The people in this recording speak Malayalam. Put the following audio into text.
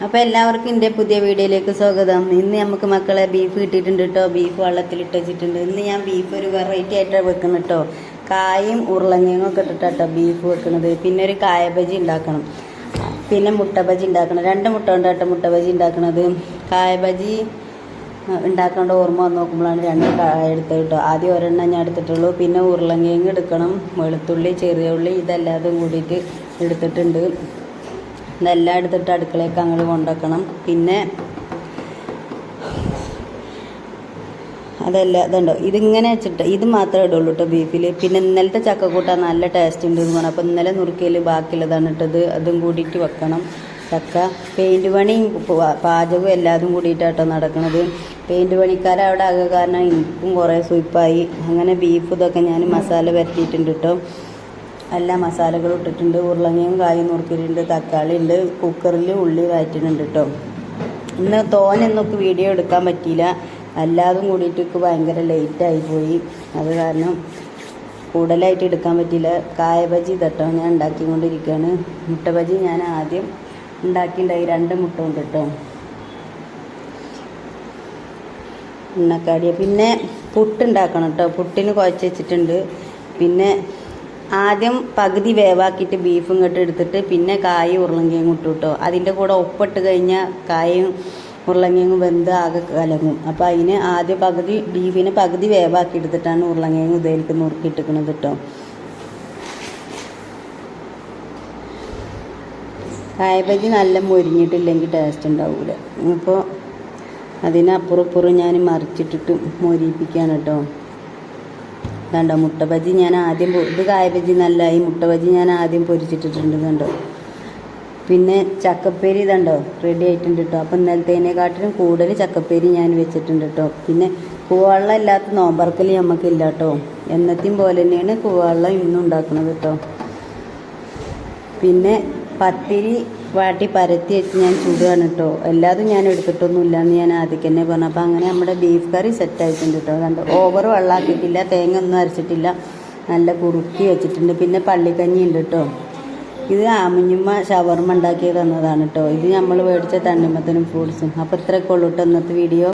അപ്പോൾ എല്ലാവർക്കും എന്റെ പുതിയ വീഡിയോയിലേക്ക് സ്വാഗതം. ഇന്ന് നമുക്ക് മക്കളെ ബീഫ് കിട്ടിയിട്ടുണ്ട് കേട്ടോ ബീഫ് വെള്ളത്തിലിട്ട് വെച്ചിട്ടുണ്ട്. ഇന്ന് ഞാൻ ബീഫ് ഒരു വെറൈറ്റി ആയിട്ടാണ് വെക്കുന്നത് കേട്ടോ കായും ഉരുളങ്ങയും ഒക്കെ ഇട്ടിട്ടാട്ടോ ബീഫ് വെക്കുന്നത് പിന്നെ ഒരു കായ ബജി ഉണ്ടാക്കണം. പിന്നെ മുട്ട ബജി ഉണ്ടാക്കണം. രണ്ട് മുട്ട കൊണ്ടാട്ടോ മുട്ട ബജി ഉണ്ടാക്കണത്. കായ ബജി ഉണ്ടാക്കേണ്ട ഓർമ്മ വന്ന് നോക്കുമ്പോഴാണ് രണ്ട് കായ എടുത്തത് കേട്ടോ ആദ്യം ഒരെണ്ണം ഞാൻ എടുത്തിട്ടുള്ളൂ. പിന്നെ ഉരുളങ്ങയും എടുക്കണം. വെളുത്തുള്ളി ചെറിയ ഉള്ളി ഇതെല്ലാതും കൂടിയിട്ട് എടുത്തിട്ടുണ്ട്. ഇതെല്ലാം എടുത്തിട്ട് അടുക്കളയ്ക്ക് അങ്ങോട്ട് കൊണ്ടുവെക്കണം പിന്നെ അതല്ല ഇതുണ്ടോ? ഇതിങ്ങനെ വെച്ചിട്ട് ഇത് മാത്രമേ ഇടുള്ളൂ കേട്ടോ ബീഫിൽ പിന്നെ ഇന്നലത്തെ ചക്കക്കൂട്ടാൻ നല്ല ടേസ്റ്റ് ഉണ്ട് എന്ന് പറഞ്ഞു. അപ്പോൾ ഇന്നലെ നുറുക്കിയിൽ ബാക്കിയുള്ളതാണ് ഇട്ടത്. അതും കൂടിയിട്ട് വെക്കണം. ചക്ക പെയിന്റ് പണിയും പ- പാചകവും എല്ലാതും കൂടിയിട്ടാട്ടോ നടക്കുന്നത് പെയിന്റ് പണിക്കാരെ അവിടെ ആകുക കാരണം എനിക്കും കുറേ സൂപ്പായി അങ്ങനെ ബീഫ് ഇതൊക്കെ ഞാൻ മസാല പരത്തിയിട്ടുണ്ട് കേട്ടോ എല്ലാ മസാലകളും ഇട്ടിട്ടുണ്ട്. ഉരുളങ്ങയും കായും നുറുക്കിയിട്ടുണ്ട്. തക്കാളി ഉണ്ട്. കുക്കറിൽ ഉള്ളി വഴറ്റുന്നുണ്ട് കേട്ടോ ഇന്ന് തോനെന്നൊക്കെ വീഡിയോ എടുക്കാൻ പറ്റിയില്ല. എല്ലാതും കൂടിയിട്ട് എനിക്ക് ഭയങ്കര ലേറ്റായി പോയി. അത് കാരണം കൂടുതലായിട്ട് എടുക്കാൻ പറ്റിയില്ല. കായബജി തട്ടോ ഞാൻ ഉണ്ടാക്കിക്കൊണ്ടിരിക്കുകയാണ്. മുട്ട ബജി ഞാൻ ആദ്യം ഉണ്ടാക്കിയിട്ടുണ്ടായി. രണ്ട് മുട്ട കൊണ്ട് കേട്ടോ എണ്ണക്കാടിയ പിന്നെ പുട്ടുണ്ടാക്കണം കേട്ടോ പുട്ടിന് കുഴച്ച് വെച്ചിട്ടുണ്ട്. പിന്നെ ആദ്യം പകുതി വേവാക്കിയിട്ട് ബീഫും ഇങ്ങോട്ട് എടുത്തിട്ട് പിന്നെ കായും ഉരുളങ്കിയും ഇട്ടു കിട്ടും അതിന്റെ കൂടെ ഒപ്പിട്ട് കഴിഞ്ഞാൽ കായും ഉരുളങ്കയും വെന്ത് ആകെ കലങ്ങും. അപ്പോൾ അതിന് ആദ്യം പകുതി ബീഫിന് പകുതി വേവാക്കി എടുത്തിട്ടാണ് ഉരുളങ്കയും ഇതിലേക്ക് നുറുക്കിയിട്ടിരിക്കുന്നത് കേട്ടോ കായബജി നല്ല മൊരിഞ്ഞിട്ടില്ലെങ്കിൽ ടേസ്റ്റ് ഉണ്ടാവില്ല അപ്പോൾ അതിനപ്പുറപ്പുറം ഞാൻ മറിച്ചിട്ടിട്ട് മൊരിപ്പിക്കുകയാണ് കേട്ടോ കണ്ടോ? മുട്ട ബജി ഞാൻ ആദ്യം ഇത് കായ ബജി നല്ല ഈ മുട്ട ബജി ഞാൻ ആദ്യം പൊരിച്ചിട്ടിട്ടുണ്ട് കണ്ടോ? പിന്നെ ചക്കപ്പേരി ഇതുണ്ടോ? റെഡി ആയിട്ടുണ്ട് കേട്ടോ അപ്പം ഇന്നലത്തേനെക്കാട്ടിലും കൂടുതൽ ചക്കപ്പേരി ഞാൻ വെച്ചിട്ടുണ്ട് കേട്ടോ പിന്നെ കൂവെള്ളം ഇല്ലാത്ത നോമ്പറക്കൽ നമുക്കില്ല കേട്ടോ എന്നത്തെയും പോലെ തന്നെയാണ് കൂവെള്ളം ഇന്നും ഉണ്ടാക്കുന്നത് കേട്ടോ പിന്നെ പത്തിരി വാട്ടി പരത്തി വെച്ച് ഞാൻ ചൂടുകയാണ് കേട്ടോ എല്ലാതും ഞാൻ എടുത്തിട്ടൊന്നുമില്ല എന്ന് ഞാൻ ആദ്യം തന്നെ പറഞ്ഞു. അപ്പോൾ അങ്ങനെ നമ്മുടെ ബീഫ് കറി സെറ്റ് ആയിട്ടുണ്ട് കേട്ടോ കണ്ടോ? ഓവർ വെള്ളമാക്കിയിട്ടില്ല തേങ്ങ ഒന്നും അരച്ചിട്ടില്ല. നല്ല കുറുക്കി വെച്ചിട്ടുണ്ട്. പിന്നെ പള്ളിക്കഞ്ഞി ഉണ്ട് കേട്ടോ ഇത് ആമുഞ്ഞുമ്മ ഷവർമ്മ ഉണ്ടാക്കി തന്നതാണ് കേട്ടോ ഇത് നമ്മൾ മേടിച്ച തണ്ണിമത്തനും ഫ്രൂട്ട്സും. അപ്പോൾ ഇത്രയൊക്കെ ഉള്ളൂ കേട്ടോ ഇന്നത്തെ വീഡിയോ